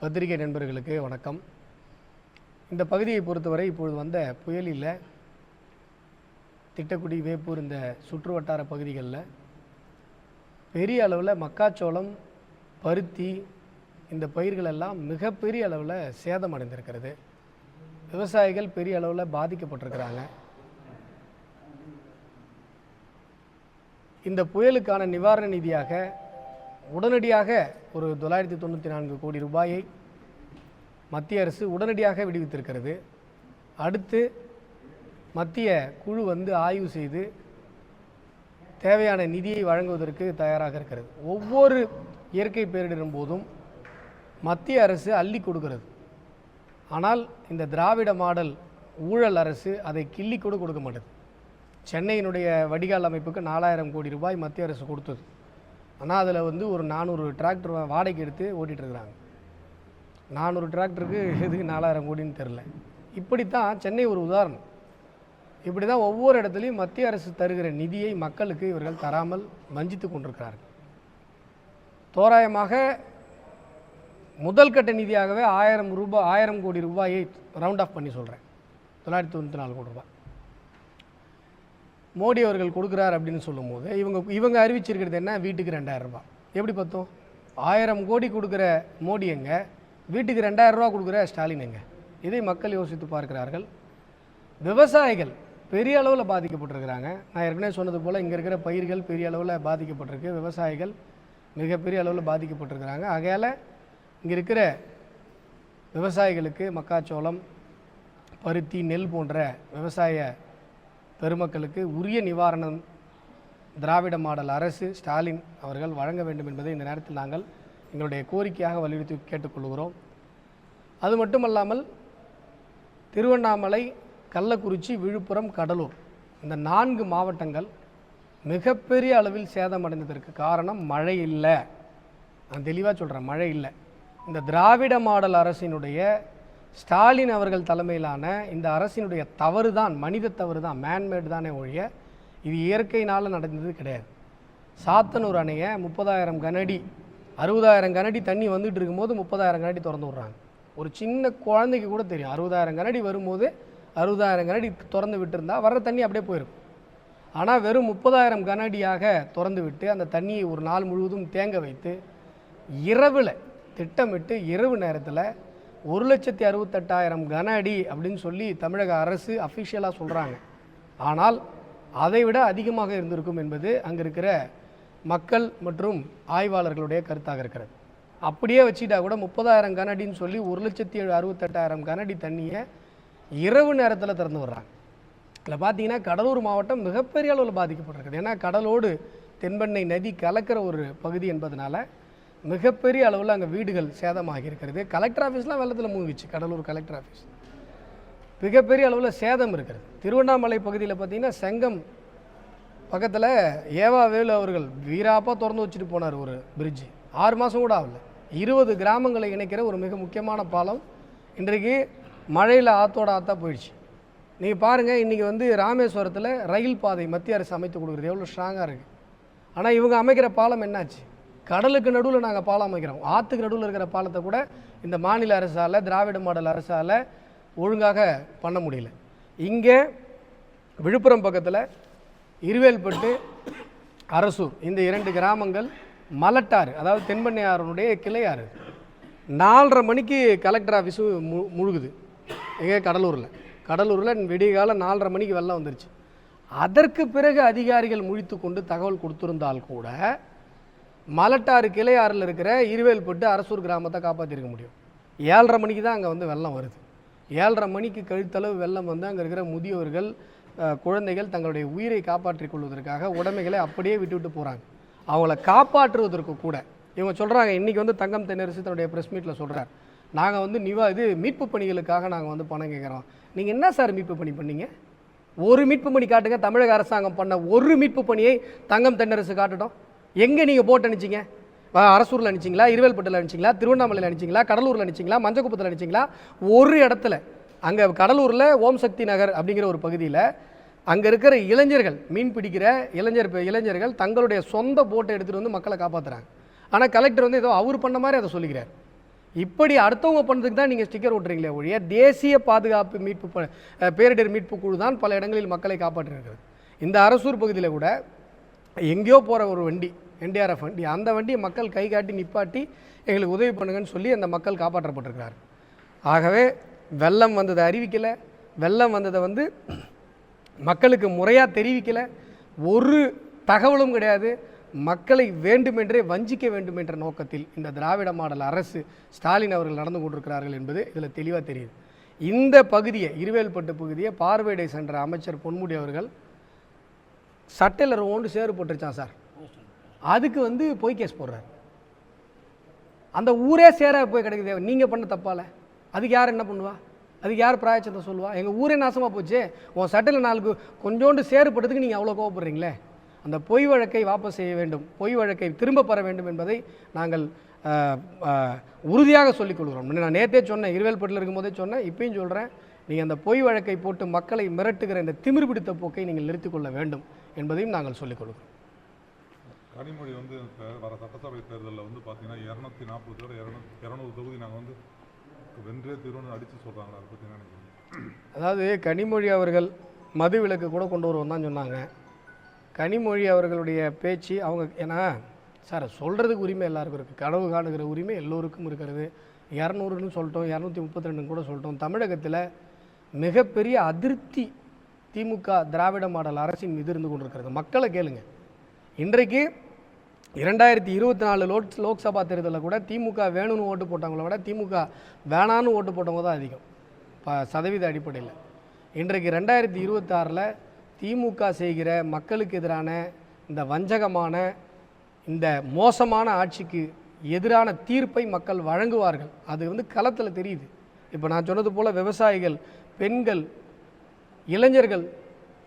பத்திரிகை நண்பர்களுக்கு வணக்கம். இந்த பகுதியை பொறுத்தவரை இப்பொழுது வந்த புயலில் திட்டக்குடி வேப்பூர் இந்த சுற்று வட்டார பகுதிகளில் பெரிய அளவில் மக்காச்சோளம் பருத்தி இந்த பயிர்களெல்லாம் மிகப்பெரிய அளவில் சேதம் அடைந்திருக்கிறது. விவசாயிகள் பெரிய அளவில் பாதிக்கப்பட்டிருக்கிறாங்க. இந்த புயலுக்கான நிவாரண நிதியாக உடனடியாக ஒரு தொள்ளாயிரத்தி தொண்ணூற்றி நான்கு கோடி ரூபாயை மத்திய அரசு உடனடியாக விடுவித்திருக்கிறது. அடுத்து மத்திய குழு வந்து ஆய்வு செய்து தேவையான நிதியை வழங்குவதற்கு தயாராக இருக்கிறது. ஒவ்வொரு இயற்கை பேரிடரும் போதும் மத்திய அரசு அள்ளி கொடுக்கிறது. ஆனால் இந்த திராவிட மாடல் ஊழல் அரசு அதை கிள்ளி கூட கொடுக்க மாட்டேது. சென்னையினுடைய வடிகால் அமைப்புக்கு நாலாயிரம் கோடி ரூபாய் மத்திய அரசு கொடுத்தது. ஆனால் அதில் வந்து ஒரு நானூறு டிராக்டர் வாடகைக்கு எடுத்து ஓட்டிகிட்ருக்குறாங்க நானூறு டிராக்டருக்கு எதுக்கு நாலாயிரம் கோடின்னு தெரில இப்படித்தான் சென்னை ஒரு உதாரணம். இப்படி தான் ஒவ்வொரு இடத்துலையும் மத்திய அரசு தருகிற நிதியை மக்களுக்கு இவர்கள் தராமல் வஞ்சித்து கொண்டிருக்கிறார்கள். தோராயமாக முதல் கட்ட நிதியாகவே ஆயிரம் ரூபாய் ஆயிரம் கோடி ரூபாயை ரவுண்ட் ஆஃப் பண்ணி சொல்கிறேன் தொள்ளாயிரத்தி தொண்ணூற்றி நாலு கோடி ரூபாய். மோடி அவர்கள் கொடுக்குறார் அப்படின்னு சொல்லும்போது இவங்க இவங்க அறிவிச்சிருக்கிறது என்ன? வீட்டுக்கு ரெண்டாயிரம் ரூபாய். எப்படி பார்த்தோம்? ஆயிரம் கோடி கொடுக்குற மோடி எங்க? வீட்டுக்கு ரெண்டாயிரம் ரூபா கொடுக்குற ஸ்டாலின் எங்க? இதை மக்கள் யோசித்து பார்க்கிறார்கள். விவசாயிகள் பெரிய அளவில் பாதிக்கப்பட்டிருக்கிறாங்க. நான் ஏற்கனவே சொன்னது போல் இங்கே இருக்கிற பயிர்கள் பெரிய அளவில் பாதிக்கப்பட்டிருக்கு. விவசாயிகள் மிகப்பெரிய அளவில் பாதிக்கப்பட்டிருக்கிறாங்க. ஆகையால் இங்கே இருக்கிற விவசாயிகளுக்கு மக்காச்சோளம் பருத்தி நெல் போன்ற விவசாய பெருமக்களுக்கு உரிய நிவாரணம் திராவிட மாடல் அரசு ஸ்டாலின் அவர்கள் வழங்க வேண்டும் என்பதை இந்த நேரத்தில் நாங்கள் எங்களுடைய கோரிக்கையாக வலியுறுத்தி கேட்டுக்கொள்கிறோம். அது மட்டுமல்லாமல் திருவண்ணாமலை கள்ளக்குறிச்சி விழுப்புரம் கடலூர் இந்த நான்கு மாவட்டங்கள் மிகப்பெரிய அளவில் சேதமடைந்ததற்கு காரணம் மழை இல்லை. நான் தெளிவாக சொல்கிறேன் மழை இல்லை. இந்த திராவிட மாடல் அரசினுடைய ஸ்டாலின் அவர்கள் தலைமையிலான இந்த அரசினுடைய தவறு தான் மனித தவறு தான் மேன்மேடு தானே ஒழிய இது இயற்கையினால் நடந்தது கிடையாது. சாத்தனூர் அணையை முப்பதாயிரம் கனடி அறுபதாயிரம் கனடி தண்ணி வந்துட்டு இருக்கும்போது முப்பதாயிரம் கனடி திறந்து விட்றாங்க. ஒரு சின்ன குழந்தைக்கு கூட தெரியும் அறுபதாயிரம் கனடி வரும்போது அறுபதாயிரம் கனடி திறந்து விட்டுருந்தா வர்ற தண்ணி அப்படியே போயிருக்கும். ஆனால் வெறும் முப்பதாயிரம் கனடியாக திறந்து விட்டு அந்த தண்ணியை ஒரு நாள் முழுவதும் தேங்க வைத்து இரவில் திட்டமிட்டு இரவு நேரத்தில் ஒரு லட்சத்தி அறுபத்தெட்டாயிரம் கன அடி அப்படின்னு சொல்லி தமிழக அரசு அஃபிஷியலாக சொல்கிறாங்க ஆனால் அதை விட அதிகமாக இருந்திருக்கும் என்பது அங்கே இருக்கிற மக்கள் மற்றும் ஆய்வாளர்களுடைய கருத்தாக இருக்கிறது. அப்படியே வச்சுட்டா கூட முப்பதாயிரம் கனடின்னு சொல்லி ஒரு லட்சத்தி அறுபத்தெட்டாயிரம் கனடி தண்ணியை இரவு நேரத்தில் திறந்து விடுறாங்க. இதில் பார்த்தீங்கன்னா கடலூர் மாவட்டம் மிகப்பெரிய அளவில் பாதிக்கப்பட்டிருக்குது. ஏன்னா கடலோடு தென்பெண்ணை நதி கலக்கிற ஒரு பகுதி என்பதனால மிகப்பெரிய அளவில் அங்கே வீடுகள் சேதமாகி இருக்கிறது. கலெக்டர் ஆஃபீஸ்லாம் வெள்ளத்தில் மூழ்கிச்சு கடலூர் கலெக்டர் ஆஃபீஸ் மிகப்பெரிய அளவில் சேதம் இருக்கிறது. திருவண்ணாமலை பகுதியில் பார்த்திங்கன்னா செங்கம் பக்கத்தில் ஏவா வேலு அவர்கள் வீராப்பாக திறந்து வச்சுட்டு போனார் ஒரு பிரிட்ஜு ஆறு மாதம் கூட ஆகல. இருபது கிராமங்களை இணைக்கிற ஒரு மிக முக்கியமான பாலம் இன்றைக்கு மழையில் ஆத்தோட ஆத்தா போயிடுச்சு. நீங்கள் பாருங்கள் இன்றைக்கி வந்து ராமேஸ்வரத்தில் ரயில் பாதை மத்திய அரசு அமைத்து கொடுக்குறது. எவ்வளோ ஸ்ட்ராங்காக இருக்குது ஆனால் இவங்க அமைக்கிற பாலம் என்னாச்சு? கடலுக்கு நடுவில் நாங்கள் பாலம் அமைக்கிறோம். ஆற்றுக்கு நடுவில் இருக்கிற பாலத்தை கூட இந்த மாநில அரசால் திராவிட மாடல் அரசால் ஒழுங்காக பண்ண முடியல. இங்கே விழுப்புரம் பக்கத்தில் இருவேல்பட்டு அரசூர் இந்த இரண்டு கிராமங்கள் மலட்டாறு அதாவது தென்பண்ணையாறுனுடைய கிளையாறு. நாலரை மணிக்கு கலெக்டர் ஆஃபீஸு மு முழுகுது. எங்கே கடலூரில். கடலூரில் விடியகாலம் நாலரை மணிக்கு வெள்ளம் வந்துருச்சு. அதற்கு பிறகு அதிகாரிகள் முழித்து கொண்டு தகவல் கொடுத்துருந்தால் கூட மலட்டாறு கிளையாறில் இருக்கிற இருவேல்பட்டு அரசூர் கிராமத்தை காப்பாற்றிருக்க முடியும். ஏழரை மணிக்கு தான் அங்கே வந்து வெள்ளம் வருது. ஏழரை மணிக்கு கழுத்தளவு வெள்ளம் வந்து அங்கே இருக்கிற முதியோர்கள் குழந்தைகள் தங்களுடைய உயிரை காப்பாற்றிக் கொள்வதற்காக உடமைகளை அப்படியே விட்டுவிட்டு போகிறாங்க அவங்கள காப்பாற்றுவதற்கு கூட இவங்க சொல்கிறாங்க இன்றைக்கி வந்து தங்கம் தென்னரசு தன்னுடைய ப்ரெஸ் மீட்டில் சொல்கிறார் நாங்கள் வந்து நிவா இது மீட்பு பணிகளுக்காக நாங்கள் வந்து பணம் கேட்குறோம் நீங்கள் என்ன சார் மீட்பு பணி பண்ணீங்க? ஒரு மீட்பு பணி காட்டுங்க தமிழக அரசாங்கம் பண்ண ஒரு மீட்பு பணியை தங்கம் தென்னரசு காட்டட்டும். எங்கே நீங்கள் போட்டு அனுப்பிச்சிங்க அரசூரில் அனுப்பிச்சிங்களா இருவேல்பட்டில் அனுப்பிச்சிங்களா திருவண்ணாமலையில் அனுப்பிச்சிங்களா கடலூரில் அனுப்பிச்சிங்களா மஞ்சக்குப்பத்தில் அனுப்பிச்சிங்களா ஒரு இடத்துல. அங்கே கடலூரில் ஓம் சக்தி நகர் அப்படிங்கிற ஒரு பகுதியில் அங்கே இருக்கிற இளைஞர்கள் மீன் பிடிக்கிற இளைஞர் இளைஞர்கள் தங்களுடைய சொந்த போட்டை எடுத்துகிட்டு வந்து மக்களை காப்பாற்றுறாங்க ஆனால் கலெக்டர் வந்து ஏதோ அவர் பண்ண மாதிரி அதை சொல்லிக்கிறார். இப்படி அடுத்தவங்க பண்ணுறதுக்கு தான் நீங்கள் ஸ்டிக்கர் ஓட்டுறீங்களே ஒழிய தேசிய பாதுகாப்பு மீட்பு ப- பேரிடர் மீட்பு குழு தான் பல இடங்களில் மக்களை காப்பாற்றிருக்கிறது. இந்த அரசூர் பகுதியில் கூட எங்கேயோ போகிற ஒரு வண்டி என்டிஆர்எஃப் வண்டி அந்த வண்டியை மக்கள் கை காட்டி நிப்பாட்டி எங்களுக்கு உதவி பண்ணுங்கன்னு சொல்லி அந்த மக்கள் காப்பாற்றப்பட்டிருக்கிறார். ஆகவே வெள்ளம் வந்ததை அறிவிக்கலை. வெள்ளம் வந்ததை வந்து மக்களுக்கு முறையாக தெரிவிக்கலை. ஒரு தகவலும் கிடையாது. மக்களை வேண்டுமென்றே வஞ்சிக்க வேண்டும் என்ற நோக்கத்தில் இந்த திராவிட மாடல் அரசு ஸ்டாலின் அவர்கள் நடந்து கொண்டிருக்கிறார்கள் என்பது இதில் தெளிவாக தெரியுது. இந்த பகுதியை இருவேல்பட்டு பகுதியை பார்வையிட சென்ற அமைச்சர் பொன்முடி அவர்கள் சட்டையில் ஓண்டு சேறு போட்டுருச்சான் சார். அதுக்கு வந்து பொய் கேஸ் போடுறாரு. அந்த ஊரே சேர போய் கிடைக்குது. நீங்கள் பண்ண தப்பால். அதுக்கு யார் என்ன பண்ணுவா? அதுக்கு யார் பிராயச்சத்தை சொல்லுவா? எங்கள் ஊரே நாசமாக போச்சு. உன் சட்டையில் நாளுக்கு கொஞ்சோண்டு சேறுபட்டதுக்கு நீங்கள் அவ்வளோ கோவப்படுறீங்களே. அந்த பொய் வழக்கை வாபஸ் செய்ய வேண்டும். பொய் வழக்கை திரும்ப பெற வேண்டும் என்பதை நாங்கள் உறுதியாக சொல்லிக்கொள்கிறோம் நான் நேற்றே சொன்னேன் இருவேல்பட்டில் இருக்கும்போதே சொன்னேன் இப்பயும் சொல்கிறேன் நீங்கள் அந்த பொய் வழக்கை போட்டு மக்களை மிரட்டுகிற இந்த திமிர் பிடித்த போக்கை நீங்கள் நிறுத்திக் கொள்ள வேண்டும் என்பதையும் நாங்கள் சொல்லிக்கொள்கிறோம் கனிமொழி வந்து இப்போ வர சட்டசபை தேர்தலில் வந்து பார்த்தீங்கன்னா இரநூத்தி நாற்பது பேர் இரநூத்தி இரநூறு தொகுதி நாங்கள் வந்து வென்றே தீர்வுன்னு அடித்து சொல்கிறாங்க அதை பற்றி நினைக்கிறீங்க? அதாவது கனிமொழி அவர்கள் மது விலக்கு கூட கொண்டு வருவோம் தான் சொன்னாங்க. கனிமொழி அவர்களுடைய பேச்சு அவங்க ஏன்னா சார் சொல்கிறதுக்கு உரிமை எல்லாருக்கும் இருக்குது கனவு காணுகிற உரிமை எல்லோருக்கும் இருக்கிறது. இரநூறுன்னு சொல்லிட்டோம் இரநூத்தி முப்பத்தி ரெண்டுன்னு கூட சொல்லிட்டோம். தமிழகத்தில் மிகப்பெரிய அதிருப்தி திமுக திராவிட மாடல் அரசின் மீது இருந்து கொண்டிருக்கிறது. மக்களை கேளுங்க. இன்றைக்கு இரண்டாயிரத்தி இருபத்தி நாலு லோக் லோக்சபா தேர்தலில் கூட திமுக வேணும்னு ஓட்டு போட்டவங்கள விட திமுக வேணான்னு ஓட்டு போட்டவங்க தான் அதிகம். ப சதவீத அடிப்படையில். இன்றைக்கு ரெண்டாயிரத்தி இருபத்தாறில் திமுக செய்கிற மக்களுக்கு எதிரான இந்த வஞ்சகமான இந்த மோசமான ஆட்சிக்கு எதிரான தீர்ப்பை மக்கள் வழங்குவார்கள். அது வந்து களத்தில் தெரியுது. இப்போ நான் சொன்னது போல் விவசாயிகள் பெண்கள் இளைஞர்கள்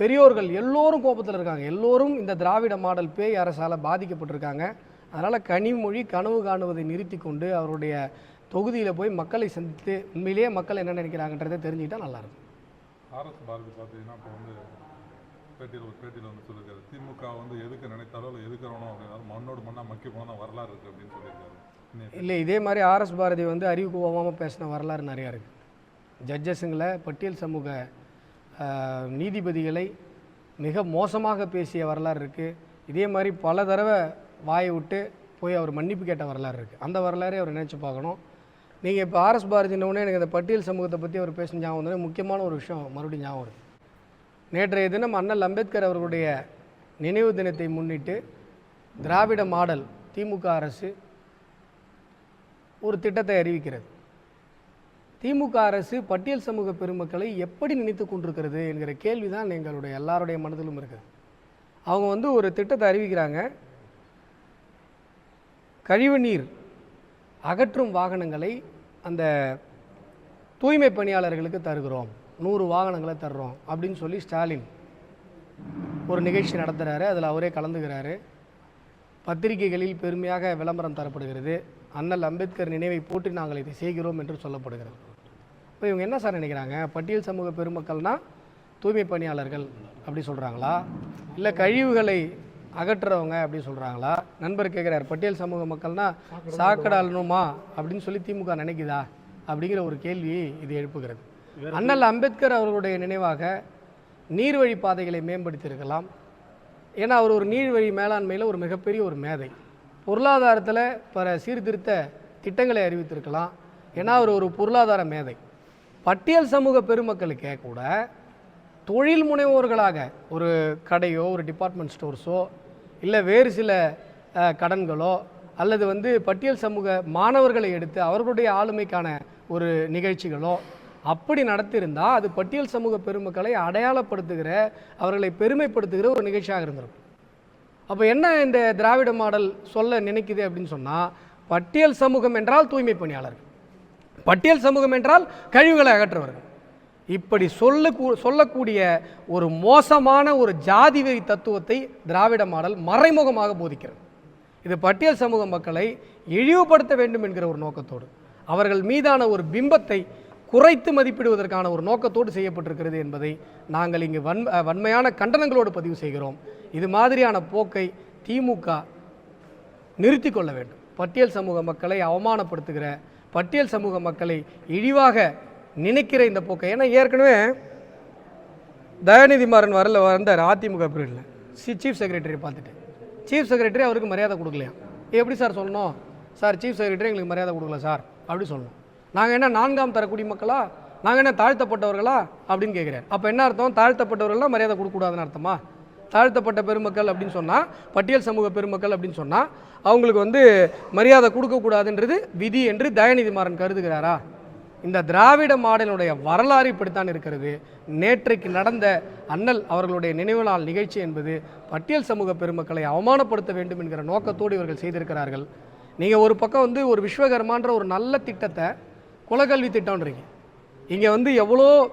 பெரியோர்கள் எல்லோரும் கோபத்தில் இருக்காங்க. எல்லோரும் இந்த திராவிட மாடல் பேய் அரசால் பாதிக்கப்பட்டிருக்காங்க. அதனால் கனிமொழி கனவு காணுவதை நிறுத்தி கொண்டு அவருடைய தொகுதியில் போய் மக்களை சந்தித்து உண்மையிலேயே மக்கள் என்ன நினைக்கிறாங்கன்றதை தெரிஞ்சுக்கிட்டா நல்லாயிருக்கும் ஆர்எஸ் பாரதி பார்த்தீங்கன்னா இப்போ வந்து பேட்டியில் ஒரு பேட்டியில் வந்து சொல்லியிருக்காரு. திமுக வந்து எதுக்க நினைத்தாலோ இல்லை எதுக்கிறோனோ அப்படின்னா மண்ணோடு மண்ணாக மக்கி போனால் வரலாறு இருக்குது அப்படின்னு சொல்லியிருக்காரு. இல்லை இதே மாதிரி ஆர்எஸ் பாரதி வந்து அறிவுக்கு போகாமல் பேசின வரலாறு நிறையா இருக்குது ஜட்ஜஸுங்களை பட்டியல் சமூக நீதிபதிகளை மிக மோசமாக பேசிய வரலாறு இருக்குது இதே மாதிரி பல தடவை வாயை விட்டு போய் அவர் மன்னிப்பு கேட்ட வரலாறு இருக்குது அந்த வரலாறே அவர் நினச்சி பார்க்கணும். நீங்கள் இப்போ ஆர்எஸ் பாரதினோடனே எனக்கு இந்த பட்டியல் சமூகத்தை பற்றி அவர் பேசின ஞாபகம் வந்தோடனே முக்கியமான ஒரு விஷயம் மறுபடியும் ஞாபகம் வருது. நேற்றைய தினம் அண்ணல் அம்பேத்கர் அவர்களுடைய நினைவு தினத்தை முன்னிட்டு திராவிட மாடல் திமுக அரசு ஒரு திட்டத்தை அறிவிக்கிறது. திமுக அரசு பட்டியல் சமூக பெருமக்களை எப்படி நினைத்து கொண்டிருக்கிறது என்கிற கேள்வி தான் எங்களுடைய எல்லாருடைய மனதிலும் இருக்குது. அவங்க வந்து ஒரு திட்டத்தை அறிவிக்கிறாங்க. கழிவுநீர் அகற்றும் வாகனங்களை அந்த தூய்மை பணியாளர்களுக்கு தருகிறோம். நூறு வாகனங்களை தர்றோம் அப்படின்னு சொல்லி ஸ்டாலின் ஒரு நிகழ்ச்சி நடத்துகிறாரு அதில் அவரே கலந்துக்கிறாரு. பத்திரிகைகளில் பெருமையாக விளம்பரம் தரப்படுகிறது. அண்ணல் அம்பேத்கர் நினைவை போற்றி நாங்கள் இதை செய்கிறோம் என்று சொல்லப்படுகிறது. இப்போ இவங்க என்ன சார் நினைக்கிறாங்க? பட்டியல் சமூக பெருமக்கள்னால் தூய்மை பணியாளர்கள் அப்படி சொல்கிறாங்களா இல்லை கழிவுகளை அகற்றுறவங்க அப்படி சொல்கிறாங்களா நண்பர் கேட்குறார் பட்டியல் சமூக மக்கள்னா சாக்கடாளணுமா அப்படின்னு சொல்லி திமுக நினைக்குதா? அப்படிங்கிற ஒரு கேள்வியை இது எழுப்புகிறது. அண்ணல் அம்பேத்கர் அவர்களுடைய நினைவாக நீர்வழி பாதைகளை மேம்படுத்தியிருக்கலாம். ஏன்னா அவர் ஒரு நீர்வழி மேலாண்மையில் ஒரு மிகப்பெரிய ஒரு மேதை. பொருளாதாரத்தில் பல சீர்திருத்த திட்டங்களை அறிவித்திருக்கலாம். ஏன்னா அவர் ஒரு பொருளாதார மேதை. பட்டியல் சமூக பெருமக்களுக்கே கூட தொழில் முனைவோர்களாக ஒரு கடையோ ஒரு டிபார்ட்மெண்ட் ஸ்டோர்ஸோ இல்லை வேறு சில கடன்களோ அல்லது வந்து பட்டியல் சமூக மாணவர்களை எடுத்து அவர்களுடைய ஆளுமைக்கான ஒரு நிகழ்ச்சிகளோ அப்படி நடத்தியிருந்தால் அது பட்டியல் சமூக பெருமக்களை அடையாளப்படுத்துகிற அவர்களை பெருமைப்படுத்துகிற ஒரு நிகழ்ச்சியாக இருந்திருக்கும். அப்போ என்ன இந்த திராவிட மாடல் சொல்ல நினைக்குது அப்படின்னு சொன்னால் பட்டியல் சமூகம் என்றால் தூய்மை பணியாளர்கள். பட்டியல் சமூகம் என்றால் கழிவுகளை அகற்றுவார்கள் இப்படி சொல்ல சொல்லக்கூடிய ஒரு மோசமான ஒரு ஜாதி வெறி தத்துவத்தை திராவிட மாடல் மறைமுகமாக போதிக்கிறது. இது பட்டியல் சமூக மக்களை இழிவுபடுத்த வேண்டும் என்கிற ஒரு நோக்கத்தோடு அவர்கள் மீதான ஒரு பிம்பத்தை குறைத்து மதிப்பிடுவதற்கான ஒரு நோக்கத்தோடு செய்யப்பட்டிருக்கிறது என்பதை நாங்கள் இங்கு வன் வன்மையான கண்டனங்களோடு பதிவு செய்கிறோம். இது மாதிரியான போக்கை திமுக நிறுத்தி கொள்ள வேண்டும். பட்டியல் சமூக மக்களை அவமானப்படுத்துகிற பட்டியல் சமூக மக்களை இழிவாக நினைக்கிற இந்த போக்கை. ஏன்னா ஏற்கனவே தயாநிதி மாறன் வரல வந்தார். அதிமுக பீரியடில் சி சீஃப் செக்ரட்டரி பார்த்துட்டு. சீஃப் செக்ரட்டரி அவருக்கு மரியாதை கொடுக்கலையா? எப்படி சார் சொல்லணும்? சார் சீஃப் செக்ரட்டரி எங்களுக்கு மரியாதை கொடுக்கல சார். அப்படி சொல்லணும். நாங்கள் என்ன நான்காம் தர குடிமக்களா? நாங்கள் என்ன தாழ்த்தப்பட்டவர்களா? அப்படின்னு கேட்குறாரு அப்போ என்ன அர்த்தம்? தாழ்த்தப்பட்டவர்கள்லாம் மரியாதை கொடுக்கக்கூடாதுன்னு அர்த்தமா? தாழ்த்தப்பட்ட பெருமக்கள் அப்படின்னு சொன்னால் பட்டியல் சமூக பெருமக்கள் அப்படின்னு சொன்னால் அவங்களுக்கு வந்து மரியாதை கொடுக்கக்கூடாதுன்றது விதி என்று தயாநிதி மாறன் கருதுகிறாரா? இந்த திராவிட மாடலுடைய வரலாறு இப்படித்தான் இருக்கிறது. நேற்றைக்கு நடந்த அண்ணல் அவர்களுடைய நினைவு நாள் நிகழ்ச்சி என்பது பட்டியல் சமூக பெருமக்களை அவமானப்படுத்த வேண்டும் என்கிற நோக்கத்தோடு இவர்கள் செய்திருக்கிறார்கள். நீங்கள் ஒரு பக்கம் வந்து ஒரு விஸ்வகர்மான்ற ஒரு நல்ல திட்டத்தை குலக்கல்வி திட்டம்ன்றீங்க. இங்கே வந்து எவ்வளோ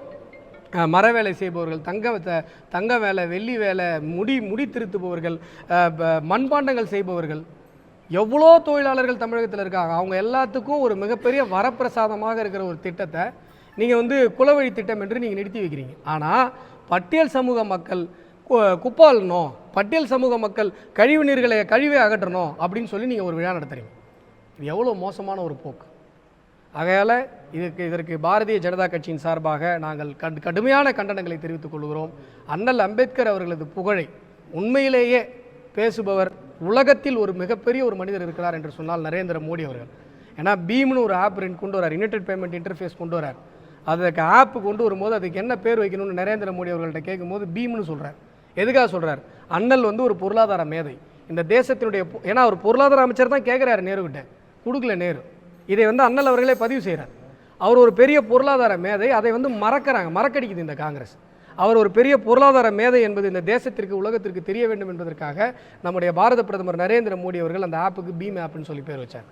மர வேலை செய்பவர்கள் தங்க தங்க வேலை வெள்ளி வேலை முடி முடி திருத்துபவர்கள் மண்பாண்டங்கள் செய்பவர்கள் எவ்வளோ தொழிலாளர்கள் தமிழகத்தில் இருக்காங்க. அவங்க எல்லாத்துக்கும் ஒரு மிகப்பெரிய வரப்பிரசாதமாக இருக்கிற ஒரு திட்டத்தை நீங்கள் வந்து குலவழி திட்டம் என்று நீங்கள் நிறுத்தி வைக்கிறீங்க. ஆனால் பட்டியல் சமூக மக்கள் கு- பட்டியல் சமூக மக்கள் கழிவு நீர்களை கழிவை அகற்றணும் அப்படின்னு சொல்லி நீங்கள் ஒரு விழா நடத்துகிறீங்க இது எவ்வளோ மோசமான ஒரு போக்கு. ஆகையால் இதுக்கு இதற்கு பாரதிய ஜனதா கட்சியின் சார்பாக நாங்கள் கடு கடுமையான கண்டனங்களை தெரிவித்துக் கொள்கிறோம். அண்ணல் அம்பேத்கர் அவர்களது புகழை உண்மையிலேயே பேசுபவர் உலகத்தில் ஒரு மிகப்பெரிய ஒரு மனிதர் இருக்கிறார் என்று சொன்னால் நரேந்திர மோடி அவர்கள். ஏன்னா பீம்னு ஒரு ஆப் கொண்டு வரார் யுனைடெட் பேமெண்ட் இன்டர்ஃபேஸ் கொண்டு வரார். அதுக்கு ஆப் கொண்டு வரும்போது அதுக்கு என்ன பேர் வைக்கணும்னு நரேந்திர மோடி அவர்கள்ட்ட கேட்கும்போது பீம்னு சொல்கிறார் எதுக்காக சொல்கிறார் அண்ணல் வந்து ஒரு பொருளாதார மேதை. இந்த தேசத்தினுடைய ஏன்னா அவர் பொருளாதார அமைச்சர் தான் கேட்குறாரு நேருக்கிட்ட கொடுக்கல நேரு. இதை வந்து அண்ணல் அவர்களே பதிவு செய்கிறார். அவர் ஒரு பெரிய பொருளாதார மேதை அதை வந்து மறக்கிறாங்க மறக்கடிக்குது இந்த காங்கிரஸ். அவர் ஒரு பெரிய பொருளாதார மேதை என்பது இந்த தேசத்திற்கு உலகத்திற்கு தெரிய வேண்டும் என்பதற்காக நம்முடைய பாரத பிரதமர் நரேந்திர மோடி அவர்கள் அந்த ஆப்புக்கு பீம் ஆப்னு சொல்லி பேர் வச்சார்.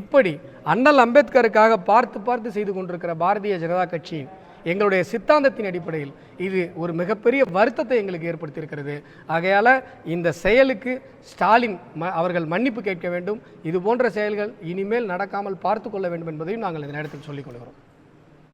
இப்படி அண்ணல் அம்பேத்கருக்காக பார்த்து பார்த்து செய்து கொண்டிருக்கிற பாரதிய ஜனதா கட்சியின் எங்களுடைய சித்தாந்தத்தின் அடிப்படையில் இது ஒரு மிகப்பெரிய வருத்தத்தை எங்களுக்கு ஏற்படுத்தியிருக்கிறது. ஆகையால் இந்த செயலுக்கு ஸ்டாலின் ம அவர்கள் மன்னிப்பு கேட்க வேண்டும். இது போன்ற செயல்கள் இனிமேல் நடக்காமல் பார்த்து கொள்ள வேண்டும் என்பதையும் நாங்கள் இந்த நேரத்தில் சொல்லிக் கொள்கிறோம்.